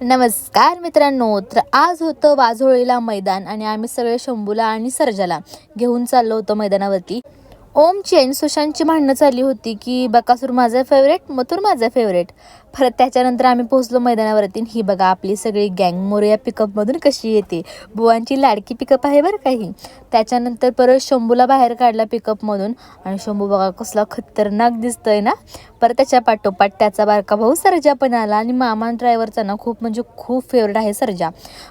नमस्कार मित्रांनो तर आज होतं वाझोळीला मैदान आणि आम्ही सगळे शंभूला आणि सर्जाला घेऊन चाललो होतो मैदानावरती. ओमची आणि सुशांतची भांडणं चालली होती की बकासूर माझा फेवरेट मथुर माझा फेवरेट परत त्याच्यानंतर आम्ही पोहोचलो मैदानावरती ही बघा आपली सगळी गँग मोरया पिकअपमधून कशी येते. बुवांची लाडकी पिकअप आहे बरं काही त्याच्यानंतर परत शंभूला बाहेर काढला पिकअपमधून आणि शंभू बघा कसला खतरनाक दिसतोय ना. परत त्याच्या पाठोपाठ त्याचा बारका भाऊ सर्जा पण आला आणि मामा ड्रायव्हरचा ना खूप म्हणजे खूप फेवरेट आहे सर्जा.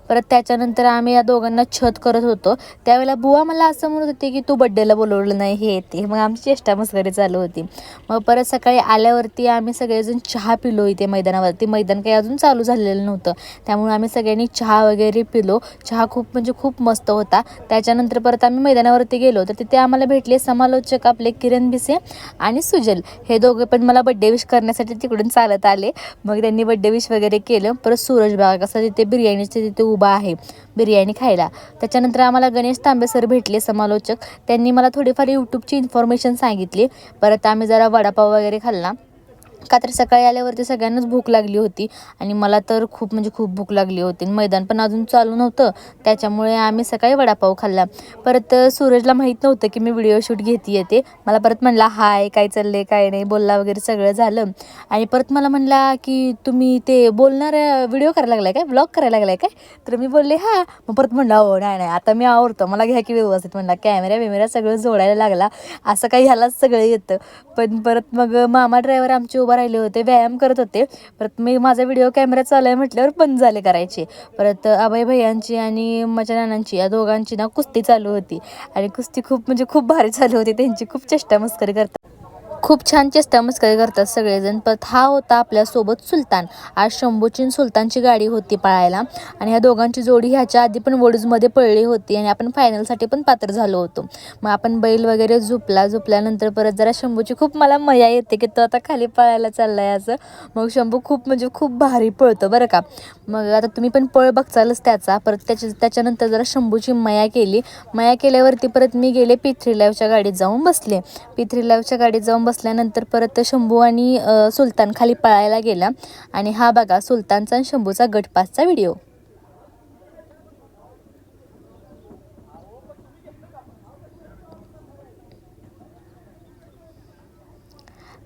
परत त्याच्यानंतर आम्ही या दोघांना छत करत होतो. त्यावेळेला बुवा मला असं म्हणत होते की तू बड्डेला बोलवलं नाही हे ते. मग आमची चेष्टा मस्करी चालू होती. मग परत सकाळी आल्यावरती आम्ही सगळेजण चहा पिलो इथे मैदानावरती मैदान काही अजून चालू झालेलं नव्हतं. त्यामुळे आम्ही सगळ्यांनी चहा वगैरे पिलो. चहा खूप म्हणजे खूप मस्त होता. त्याच्यानंतर परत आम्ही मैदानावरती गेलो. तर तिथे आम्हाला भेटले समालोचक आपले किरण भिसे आणि सुजल. हे दोघे पण मला बड्डे विश करण्यासाठी तिकडून चालत आले. मग त्यांनी बड्डे विश वगैरे केलं. परत सूरज बाग असं तिथे बिर्याणीचे तिथे उभा आहे. बिर्याणी खायला. त्याच्यानंतर आम्हाला गणेश तांबे सर भेटले समालोचक. त्यांनी मला थोडीफार यूट्यूबची इन्फॉर्मेशन सांगितली. परत आम्ही जरा वडापाव वगैरे खाल्ला. का तर सकाळी आल्यावरती सगळ्यांनाच भूक लागली होती आणि मला तर खूप म्हणजे खूप भूक लागली होती. आणि मैदान पण अजून चालू नव्हतं. त्याच्यामुळे आम्ही सकाळी वडापाव खाल्ला. परत सूरजला माहीत नव्हतं की मी व्हिडिओ शूट घेते येते. मला परत म्हणला हाय काय चाललंय काय नाही बोलला वगैरे सगळं झालं. आणि परत मला म्हणला की तुम्ही ते बोलणार व्हिडिओ करायला लागलाय काय? ब्लॉग करायला लागलाय काय? तर मी बोलले हां. मग परत म्हणला हो नाही नाही आता मी आवडतो मला घ्या की व्यवस्थित म्हणला. कॅमेरा बिमेरा सगळं जोडायला लागला. असं काही ह्यालाच सगळं येतं. पण परत मग मामा ड्रायव्हर आमचे उभं राहिले होते व्यायाम करत होते. परत मी माझा व्हिडिओ कॅमेरा चालू आहे म्हटल्यावर बंद झाले करायचे. परत अभय भैयांची आणि माझ्या नानांची या दोघांची ना कुस्ती चालू होती. आणि कुस्ती खूप म्हणजे खूप भारी चालू होती. त्यांची खूप चेष्टा मस्करी करतात. खूप छान चेष्टामस्करी करतात सगळेजण परत हा होता आपल्यासोबत सुलतान. आज शंभूची आणि सुलतानची गाडी होती पळायला. आणि ह्या दोघांची जोडी ह्याच्या आधी पण वडूजमध्ये पळली होती आणि आपण फायनलसाठी पण पात्र झालो होतो. मग आपण बैल वगैरे झोपला झोपल्यानंतर परत जरा शंभूची खूप मला मया येते की तो आता खाली पळायला चालला आहे असं. मग शंभू खूप म्हणजे खूप भारी पळतो बरं का. मग आता तुम्ही पण पळ बघचालच त्याचा. परत त्याच्या त्याच्यानंतर जरा शंभूची मया केली. मया केल्यावरती परत मी गेले पिथ्री लाईव्हच्या गाडीत जाऊन बसले. पिथ्री लाईव्हच्या गाडीत जाऊन बसल्यानंतर परत शंभू आणि सुलतान खाली पळायला गेला आणि हा बघा सुलतानचा आणि शंभूचा गटपासचा व्हिडिओ.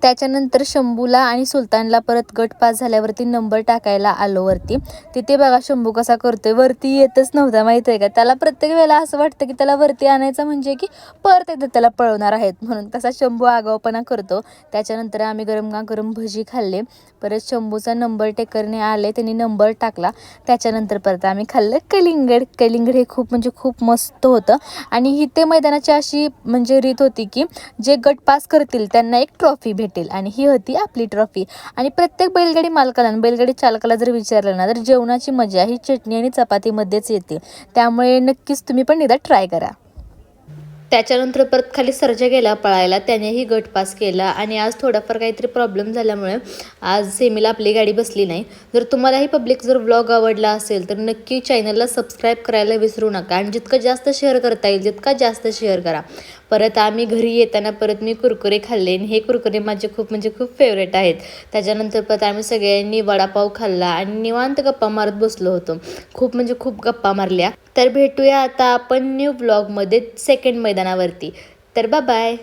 त्याच्यानंतर शंभूला आणि सुलतानला परत गट पास झाल्यावरती नंबर टाकायला आलो वरती. तिथे बघा शंभू कसा करतोय? वरती येतच नव्हता माहीत आहे का? त्याला प्रत्येक वेळेला असं वाटतं की त्याला वरती आणायचं म्हणजे की परत एकदा त्याला पळवणार आहेत म्हणून. तसा शंभू आगावपणा करतो. त्याच्यानंतर आम्ही गरम गरम भजी खाल्ले. परत शंभूचा नंबर टेकरने आले त्यांनी नंबर टाकला. त्याच्यानंतर परत आम्ही खाल्लं कलिंगड. कलिंगड हे खूप म्हणजे खूप मस्त होतं. आणि ही ते मैदानाची अशी म्हणजे रीत होती की जे गट पास करतील त्यांना एक ट्रॉफी भेटेल. आणि ही होती आपली ट्रॉफी. आणि प्रत्येक बैलगाडी मालकाला आणि बैलगाडी चालकाला जर विचारलं ना तर जेवणाची मजा ही चटणी आणि चपातीमध्येच येते. त्यामुळे नक्कीच तुम्ही पण एकदा ट्राय करा. त्याच्यानंतर परत खाली सर्जा गेला पळायला त्यानेही गट पास केला. आणि आज थोडाफार काहीतरी प्रॉब्लेम झाल्यामुळे आज सेमीला आपली गाडी बसली नाही. जर तुम्हालाही पब्लिक जर ब्लॉग आवडला असेल तर नक्की चॅनलला सबस्क्राईब करायला विसरू नका. आणि जितकं जास्त शेअर करता येईल तितका जास्त शेअर करा. परत आम्ही घरी येताना परत मी कुरकुरे खाल्ले आणि हे कुरकुरे माझे खूप म्हणजे खूप फेवरेट आहेत. त्याच्यानंतर परत आम्ही सगळ्यांनी वडापाव खाल्ला आणि निवांत गप्पा मारत बसलो होतो. खूप म्हणजे खूप गप्पा मारल्या. तर भेटूया आता आपण न्यू ब्लॉगमध्ये सेकंड मैदानावरती. तर बाय